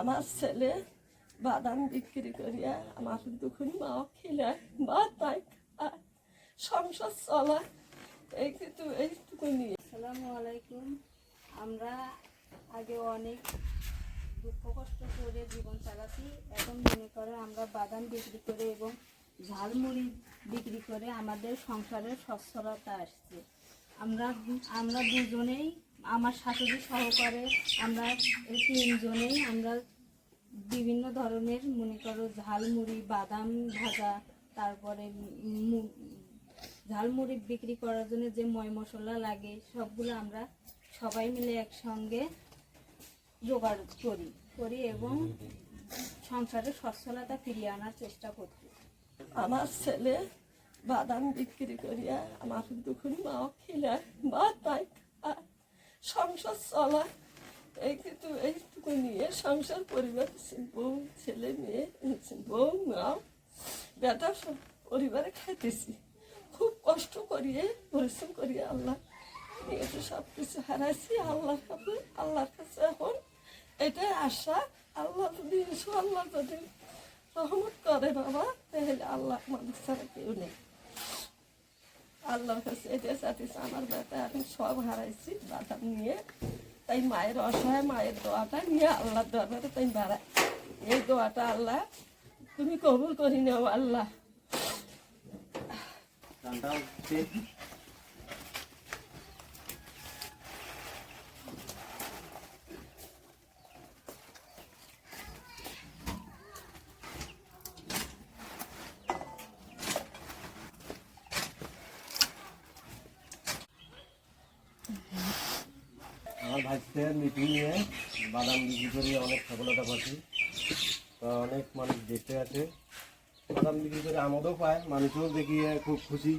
আমার ছেলে বাদাম বিক্রি করিয়া আমার দুখন মা খেলে বা তাই সংসার চলায়। এই কিন্তু এইটুকু নিয়ে। আসসালামু আলাইকুম। আমরা আগে অনেক দুঃখ কষ্ট করে জীবন চালাচ্ছি। এখন মনে করে আমরা বাদাম বিক্রি করে এবং ঝালমুড়ি বিক্রি করে আমাদের সংসারের সচ্ছলতা আসছে। আমরা আমরা দুজনেই আমার শাশুড়ি সহকারে আমরা এই তিনজনেই আমরা বিভিন্ন ধরনের মনে করো ঝালমুড়ি, বাদাম ভাজা, তারপরে ঝালমুড়ি বিক্রি করার জন্য যে ময় মশলা লাগে, সবগুলো আমরা সবাই মিলে একসঙ্গে জোগাড় করি করি এবং সংসারে সচ্ছলতা ফিরিয়ে আনার চেষ্টা করছি। আমার ছেলে বাদাম বিক্রি করিয়া আমার দুখন মা খেলে বা তাই খায়। সংসার চলায়। এই কিন্তু এইটুকু নিয়ে সংসার পরিবার বউ, ছেলে মেয়ে, বউ, মা, বেটা পরিবারে খাইতেছি। খুব কষ্ট করিয়ে, পরিশ্রম করিয়ে আল্লাহ নিয়েছে সব কিছু হারাইছি, আল্লাহর কাছে আল্লাহর কাছে এখন এটাই আশা। আল্লাহ যদি আল্লাহ যদি রহমত করে বাবা, তাহলে আল্লাহ মানুষ ছাড়া কেউ নেই। আল্লাহর কাছে এটা সাথে আমার বেটা এখন সব হারাইছি বাদাম নিয়ে। তাই মায়ের অসহায়, মায়ের দোয়াটা নিয়ে আল্লাহর দরবারে তাই বাড়াই। এই দোয়াটা আল্লাহ, তুমি কবুল করি নাও আল্লাহ। মিটিং নিয়ে বাদাম বিক্রি করে, অনেক সফলতা পাচ্ছি। তো অনেক মানুষ দেখতে আছে। বাদাম বিক্রি করে আমোদও পায়, মানুষও দেখিয়ে খুব খুশি।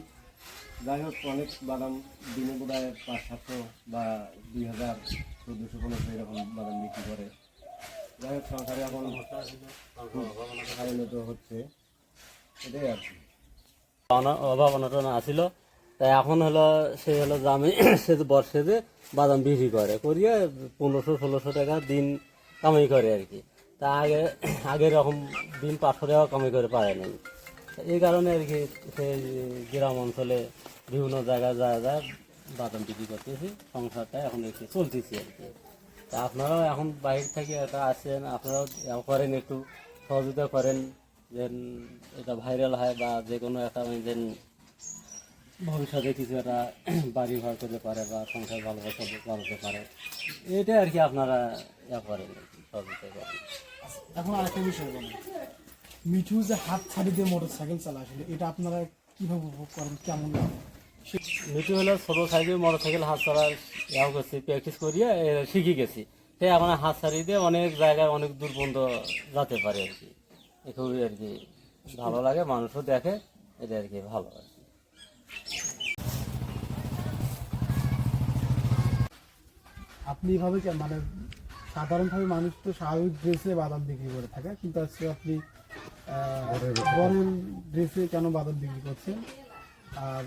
যাই হোক, অনেক বাদাম দিনে বোধ হয় পাঁচ, সাতশো বা দুই হাজার, চোদ্দোশো, পনেরোশো এরকম বাদাম বিক্রি করে। যাই হোক, সংসারে এখন হচ্ছে। এটাই আর কি। অভাব অনটন আসিল। তাই এখন হলো সে হলো জামে সে বর্ষে যে বাদাম বিক্রি করে, করিয়ে পনেরোশো, ষোলোশো টাকা দিন কামাই করে আর কি। তা আগে আগে এরকম দিন পাঁচশো টাকা কামাই করে পারে নাই। এই কারণে আর কি সে গ্রাম অঞ্চলে বিভিন্ন জায়গায় যা যা বাদাম বিক্রি করতেছি, সংসারটা এখন একটু চলতেছি আর কি। তা আপনারাও এখন বাইরে থেকে এটা আসেন, আপনারাও করেন, একটু সহযোগিতা করেন যে এটা ভাইরাল হয় বা যে কোনো একটা যেন ভবিষ্যতে কিছু একটা বাড়ি ঘর করতে পারে বা সংসার ভালোবাসা চালাতে পারে। এটা আর কি আপনারা ইয়া করেন সহযোগিতা এখন আরেকটা বিষয় বলেন। মিঠু যে হাত ছাড়ি দিয়ে মোটর সাইকেল চালা আসলে এটা আপনারা কীভাবে উপভোগ করেন? কেমন মিঠু হলো ছোটো সাইকেল মোটর সাইকেল হাত চালার ইয়া করছি প্র্যাকটিস করিয়ে শিখে গেছি। সে এখন হাত ছাড়িয়ে দিয়ে অনেক জায়গায় অনেক দূর পর্যন্ত যেতে পারে আর কি। খুবই আর কি ভালো লাগে মানুষও দেখে এটা আর কি ভালো আপনি এভাবে মানে সাধারণভাবে মানুষ তো স্বাভাবিক ড্রেসে বাদাম বিক্রি করে থাকে, কিন্তু আজকে আপনি বরের ড্রেসে কেন বাদাম বিক্রি করছেন? আর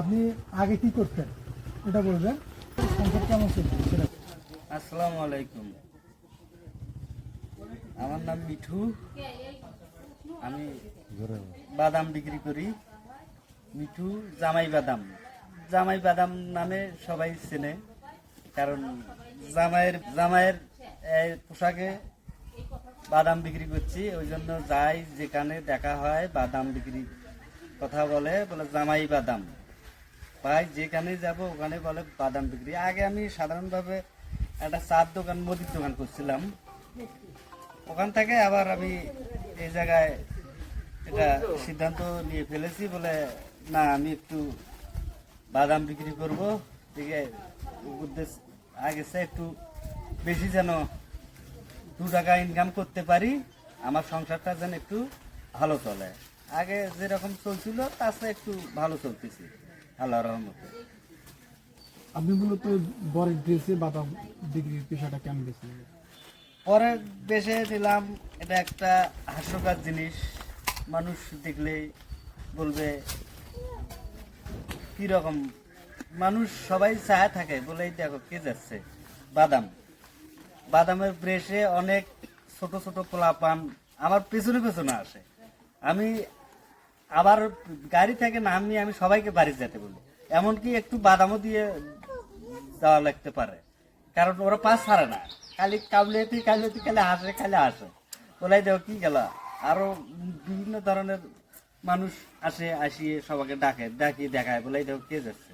আপনি আগে কি করতেন? এটা বলবেন। সংসার কেমন চলছে? আসসালামু আলাইকুম। আমার নাম মিঠু। আমি বাদাম বিক্রি করি। মিঠু জামাই বাদাম। জামাই বাদাম নামে সবাই চেনে, কারণ জামাইয়ের জামাইয়ের পোশাকে বাদাম বিক্রি করছি, ওই জন্য যাই যেখানে দেখা হয় বাদাম বিক্রি কথা বলে বলে জামাই বাদাম। ভাই, যেখানে যাব ওখানে বলে বাদাম বিক্রি। আগে আমি সাধারণভাবে একটা চার দোকান, মুদির দোকান করছিলাম। ওখান থেকে আবার আমি এই জায়গায় এটা সিদ্ধান্ত নিয়ে ফেলেছি বলে না আমি একটু বাদাম বিক্রি করব। ঠিক আছে উদ্দেশ্য আগে একটু বেশি যেন দু টাকা ইনকাম করতে পারি আমার সংসারটা যেন একটু ভালো চলে। আগে যেরকম চলছিল তার চেয়ে একটু ভালো চলতেছি আল্লাহ রহমতে। আপনি মূলত বরের ড্রেসে বাদাম বিক্রির পেশাটা কেন বেছে নিলেন পরে দেশে দিলাম এটা একটা হাস্যকর জিনিস। মানুষ দেখলেই বলবে কীরকম? মানুষ সবাই চায় থাকে বলেই দেখো কে যাচ্ছে। বাদাম। বাদামের ব্রেশে অনেক ছোট ছোট পোলাপান আমার পেছনে পেছনে আসে। আমি আবার গাড়ি থেকে নামিয়ে আমি সবাইকে বাড়ি যেতে বলি। এমনকি একটু বাদামও দিয়ে যাওয়া লাগতে পারে। কারণ ওরা পাস ছাড়ে না। খালি কাবলিয়াতি কাবলিয়াতি খালি হাসে খালি হাসে। বলাই দেও কি গেল। আরও বিভিন্ন ধরনের মানুষ আসে আসিয়ে সবাইকে ডাকে ডাকি দেখায় বলে দেও কে যাচ্ছে?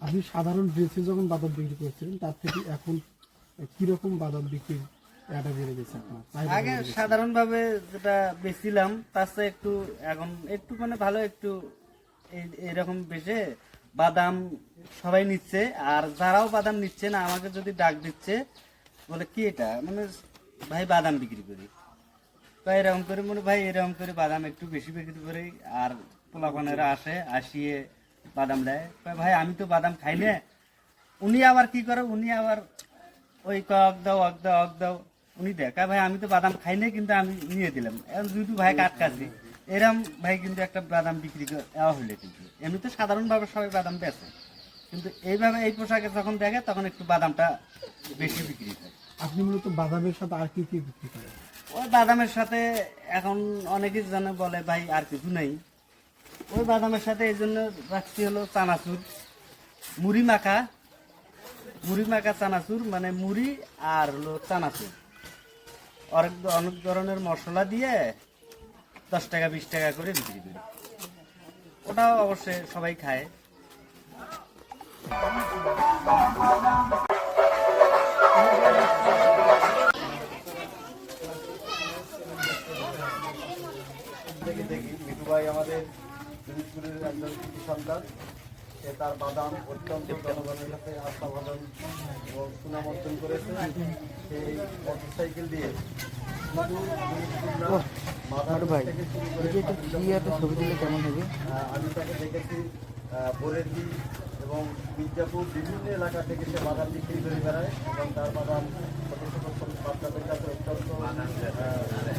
আপনি সাধারণ ড্রেসে যখন বাদাম বিক্রি করছিলেন তার থেকে এখন কীরকম বাদাম বিক্রি এটা বেড়ে গেছে আপনার? আগে? সাধারণভাবে যেটা বেচছিলাম তার চেয়ে একটু এখন একটু মানে ভালো একটু এই- এইরকম বেশে বাদাম সবাই নিচ্ছে আর যারাও বাদাম নিচ্ছে না আমাকে যদি ডাক দিচ্ছে বলে কি এটা? মানে ভাই বাদাম বিক্রি করি। তো এরকম করে মনে ভাই এরকম করে বাদাম একটু বেশি বিক্রি করি আর পোলাপানেরা আসে আসিয়ে বাদাম দেয়। ভাই আমি তো বাদাম খাই না। উনি আবার কি করে উনি আবার ওই কক দাও অক দাও অক দাও। উনি কয়, ভাই আমি তো বাদাম খাই না কিন্তু আমি নিয়ে দিলাম। এখন দুটো ভাই কাট কাটছি এরম ভাই কিন্তু একটা বাদাম বিক্রি করে হইলে কিন্তু। এমনিতে সাধারণভাবে সবাই বাদাম বেচে। কিন্তু এইভাবে এই পোশাকে যখন দেখে তখন একটু বাদামটা বেশি বিক্রি হয়। আপনি মূলত বাদামের সাথে আর কি কি বিক্রি করেন? ওই বাদামের সাথে এখন অনেকে জানে বলে, ভাই আর কিছু নেই। ওই বাদামের সাথে এই জন্য রাখছি হলো চানাচুর। মুড়ি মাখা মুড়ি মাখা চানাচুর মানে মুড়ি আর হলো চানাচুর। অনেক অনেক ধরনের মশলা দিয়ে দশ টাকা, বিশ টাকা করে বিক্রি করি। ওটাও অবশ্যই সবাই খায়। কৃতি সে তার বাদাম অত্যন্ত জনগণের কাছে আস্থা বাদাম এবং সুনাম অর্জন করেছে সেই মোটর সাইকেল দিয়ে করে ছবি দিলে কেমন হবে? আমি তাকে দেখেছি বরেলি এবং মির্জাপুর বিভিন্ন এলাকা থেকে সে বাদাম বিক্রি করে বেড়ায় এবং তার বাদাম ছোট ছোট ছোট বাচ্চাদের কাছে অত্যন্ত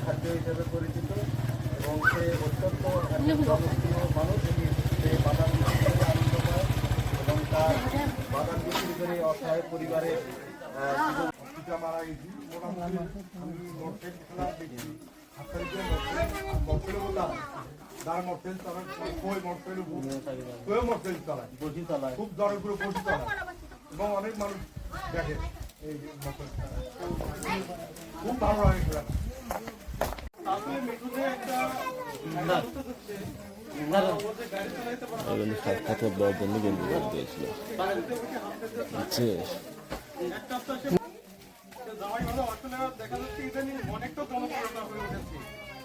খাদ্য হিসেবে পরিচিত এবং সে অত্যন্ত একজন জনপ্রিয় মানুষ সে বাদাম বিক্রি করে আনন্দ পায় এবং তার বাদাম অসহায় পরিবারের পিতা মারা গেছি মোটামুটি আমি মোটরসাইকেল খেলা দেখছি বললাম মোটরসাইকেল চালায় কই চালায় বসি খুব দরের করে বসে চালায় এবং অনেক মানুষ দেখে এই চালায়। খুব ভালো লাগে খেলা। এখানে সাক্ষাৎকার দেওয়ার জন্য বন্ধু করে দিয়েছিল।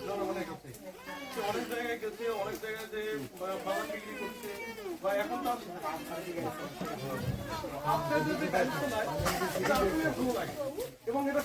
জনগণের অনেক জায়গায় গেছে অনেক জায়গায় করছে বা এখন এবং এটা